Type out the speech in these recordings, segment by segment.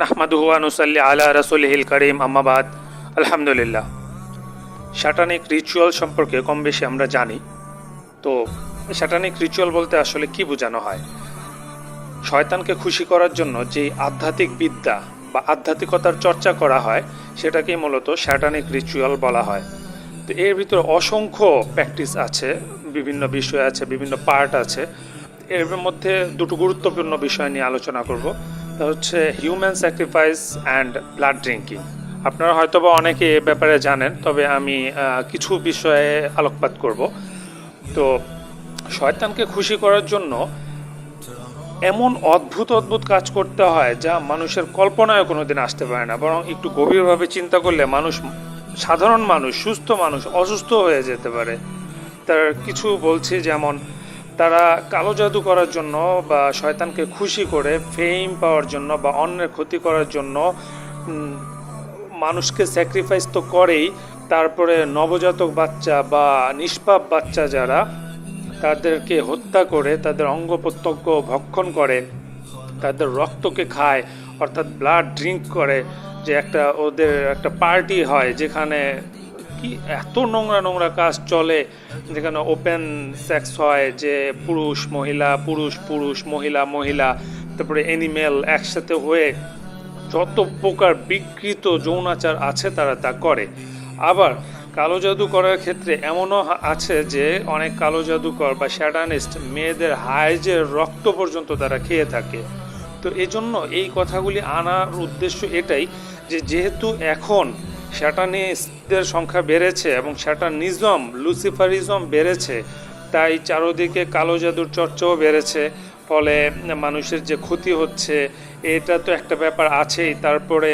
নাহমাদুহু আনুসাল্লি আলা রাসুলহিল করিম আম্মাবাদ আলহামদুলিল্লাহ শাটানিক রিচুয়াল সম্পর্কে কম বেশি আমরা জানি। তো শাটানিক রিচুয়াল বলতে আসলে কি বোঝানো হয়? শয়তানকে খুশি করার জন্য যে আধ্যাত্মিক বিদ্যা বা আধ্যাত্মিকতার চর্চা করা হয়, সেটাকেই মূলত শ্যাটানিক রিচুয়াল বলা হয়। তো এর ভিতরে অসংখ্য প্র্যাকটিস আছে, বিভিন্ন বিষয় আছে, বিভিন্ন পার্ট আছে। এর মধ্যে দুটো গুরুত্বপূর্ণ বিষয় নিয়ে আলোচনা করব। হচ্ছে human sacrifice and blood drinking আপনারা হয়তোবা অনেকে এ ব্যাপারে জানেন, তবে আমি কিছু বিষয়ে আলোকপাত করব। তো শয়তানকে খুশি করার জন্য এমন অদ্ভুত অদ্ভুত কাজ করতে হয় যা মানুষের কল্পনায় কোনো দিন আসতে পারে না। বরং একটু গভীরভাবে চিন্তা করলে মানুষ, সাধারণ মানুষ, সুস্থ মানুষ, অসুস্থ হয়ে যেতে পারে। তার কিছু বলছি যেমন তারা কালো জাদু করার জন্য বা শয়তানকে খুশি করে ফেম পাওয়ার জন্য বা অন্যের ক্ষতি করার জন্য মানুষকে স্যাক্রিফাইস তো করেই, তারপরে নবজাতক বাচ্চা বা নিষ্পাপ বাচ্চা যারা, তাদেরকে হত্যা করে, তাদের অঙ্গ প্রত্যঙ্গ ভক্ষণ করে, তাদের রক্তকে খায়, অর্থাৎ ব্লাড ড্রিঙ্ক করে, যে একটা ওদের একটা পার্টি হয় যেখানে কি এত নোংরা নোংরা কাজ চলে যেখানে ওপেন সেক্স হয় যে পুরুষ, মহিলা, পুরুষ পুরুষ, মহিলা মহিলা, তারপরে অ্যানিমেল একসাথে হয়ে যত প্রকার বিকৃত যৌনাচার আছে তারা তা করে। আবার কালো জাদু করার ক্ষেত্রে এমনও আছে যে অনেক কালো জাদুকর বা শ্যাডানিস্ট মেয়েদের হাইজের রক্ত পর্যন্ত তারা খেয়ে থাকে। তো এই জন্য এই কথাগুলি আনার উদ্দেশ্য এটাই যে যেহেতু এখন শ্যাটানিস্টদের সংখ্যা বেড়েছে এবং শ্যাটানিজম, লুসিফারিজম বেড়েছে। তাই চারোদিকে কালো জাদুর চর্চাও বেড়েছে, ফলে মানুষের যে ক্ষতি হচ্ছে, এটা তো একটা ব্যাপার আছেই। তারপরে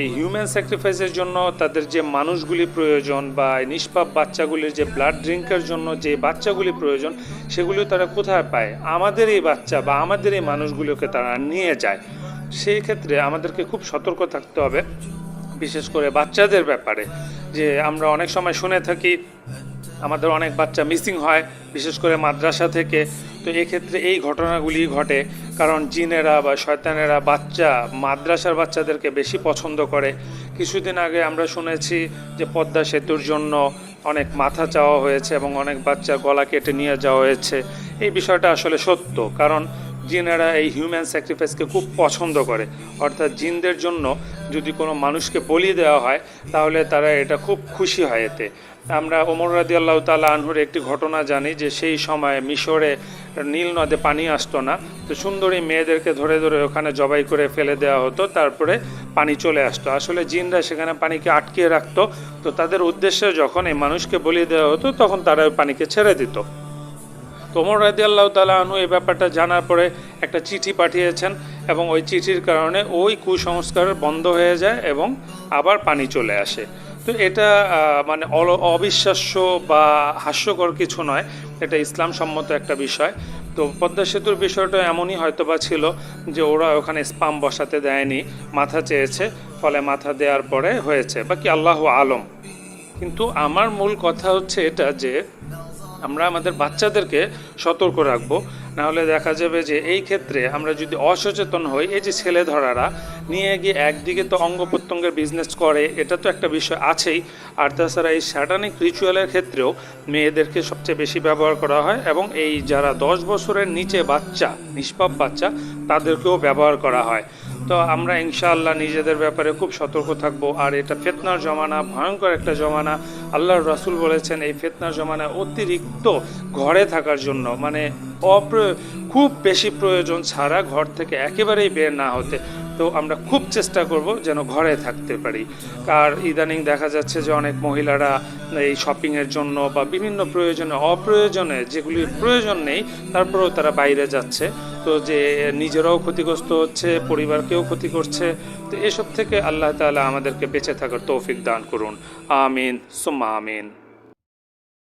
এই হিউম্যান স্যাক্রিফাইসের জন্য তাদের যে মানুষগুলি প্রয়োজন বা নিষ্পাপ বাচ্চাগুলির যে ব্লাড ড্রিঙ্কের জন্য যে বাচ্চাগুলি প্রয়োজন, সেগুলি তারা কোথায় পায়? আমাদের এই বাচ্চা বা আমাদের এই মানুষগুলোকে তারা নিয়ে যায়। সেই ক্ষেত্রে আমাদেরকে খুব সতর্ক থাকতে হবে। বিশেষ করে বাচ্চাদের ব্যাপারে, যে আমরা অনেক সময় শুনে থাকি, আমাদের অনেক বাচ্চা মিসিং হয়, বিশেষ করে মাদ্রাসা থেকে। তো এক্ষেত্রে এই ঘটনাগুলি ঘটে, কারণ জিনেরা বা শয়তানেরা বাচ্চা, মাদ্রাসার বাচ্চাদেরকে বেশি পছন্দ করে। কিছুদিন আগে আমরা শুনেছি যে পদ্মা সেতুর জন্য অনেক মাথা চাওয়া হয়েছে এবং অনেক বাচ্চা গলা কেটে নিয়ে যাওয়া হয়েছে। এই বিষয়টা আসলে সত্য, কারণ জিনেরা এই হিউম্যান স্যাক্রিফাইসকে খুব পছন্দ করে। অর্থাৎ জিনদের জন্য যদি কোনো মানুষকে বলি দেওয়া হয়, তাহলে তারা এটা খুব খুশি হয় এতে। আমরা ওমর রাদি আল্লাহ তালা আনহুর একটি ঘটনা জানি যে সেই সময় মিশরে নীল নদে পানি আসতো না। তো সুন্দরী মেয়েদেরকে ধরে ধরে ওখানে জবাই করে ফেলে দেওয়া হতো, তারপরে পানি চলে আসতো। আসলে জিনরা সেখানে পানিকে আটকিয়ে রাখতো। তো তাদের উদ্দেশ্যে যখন এই মানুষকে বলি দেওয়া হতো, তখন তারা ওই পানিকে ছেড়ে দিত। তোমর রাজি আল্লাহ তালা আনু এই ব্যাপারটা জানার পরে একটা চিঠি পাঠিয়েছেন এবং ওই চিঠির কারণে ওই কুসংস্কার বন্ধ হয়ে যায় এবং আবার পানি চলে আসে। তো এটা মানে অবিশ্বাস্য বা হাস্যকর কিছু নয়, এটা ইসলাম সম্মত একটা বিষয়। তো পদ্মা সেতুর বিষয়টা এমনই হয়তোবা ছিল যে ওরা ওখানে স্পাম বসাতে দেয়নি, মাথা চেয়েছে, ফলে মাথা দেওয়ার পরে হয়েছে, বাকি আল্লাহ আলম। কিন্তু আমার মূল কথা হচ্ছে এটা যে আমরা আমাদের বাচ্চাদেরকে সতর্ক রাখব। নাহলে দেখা যাবে যে এই ক্ষেত্রে আমরা যদি অসচেতন হই, এই যে ছেলে ধরারা নিয়ে গিয়ে একদিকে তো অঙ্গ প্রত্যঙ্গের বিজনেস করে, এটা তো একটা বিষয় আছেই। আর তাছাড়া এই স্যাটানিক রিচুয়ালের ক্ষেত্রেও মেয়েদেরকে সবচেয়ে বেশি ব্যবহার করা হয় এবং এই যারা দশ বছরের নিচে বাচ্চা, নিষ্পাপ বাচ্চা, তাদেরকেও ব্যবহার করা হয়। তো আমরা ইনশাআল্লাহ নিজেদের ব্যাপারে খুব সতর্ক থাকব। আর এটা ফেতনার জমানা, ভয়ঙ্কর একটা জমানা। আল্লাহর রাসুল বলেছেন, এই ফেতনার জমানা অতিরিক্ত ঘরে থাকার জন্য। মানে অপ্রয়, খুব বেশি প্রয়োজন ছাড়া ঘর থেকে একেবারেই বের না হতে। তো আমরা খুব চেষ্টা করব যেন ঘরে থাকতে পারি। আর ইদানিং দেখা যাচ্ছে যে অনেক মহিলারা এই শপিংয়ের জন্য বা বিভিন্ন প্রয়োজনে, অপ্রয়োজনে যেগুলি প্রয়োজন নেই, তারপরেও তারা বাইরে যাচ্ছে। তো যে নিজেরাও ক্ষতিগ্রস্ত হচ্ছে, পরিবারকেও ক্ষতি করছে, তো এসব থেকে আল্লাহ তাআলা আমাদেরকে বেঁচে থাকার তৌফিক দান করুন। আমিন, সুম্মা আমিন।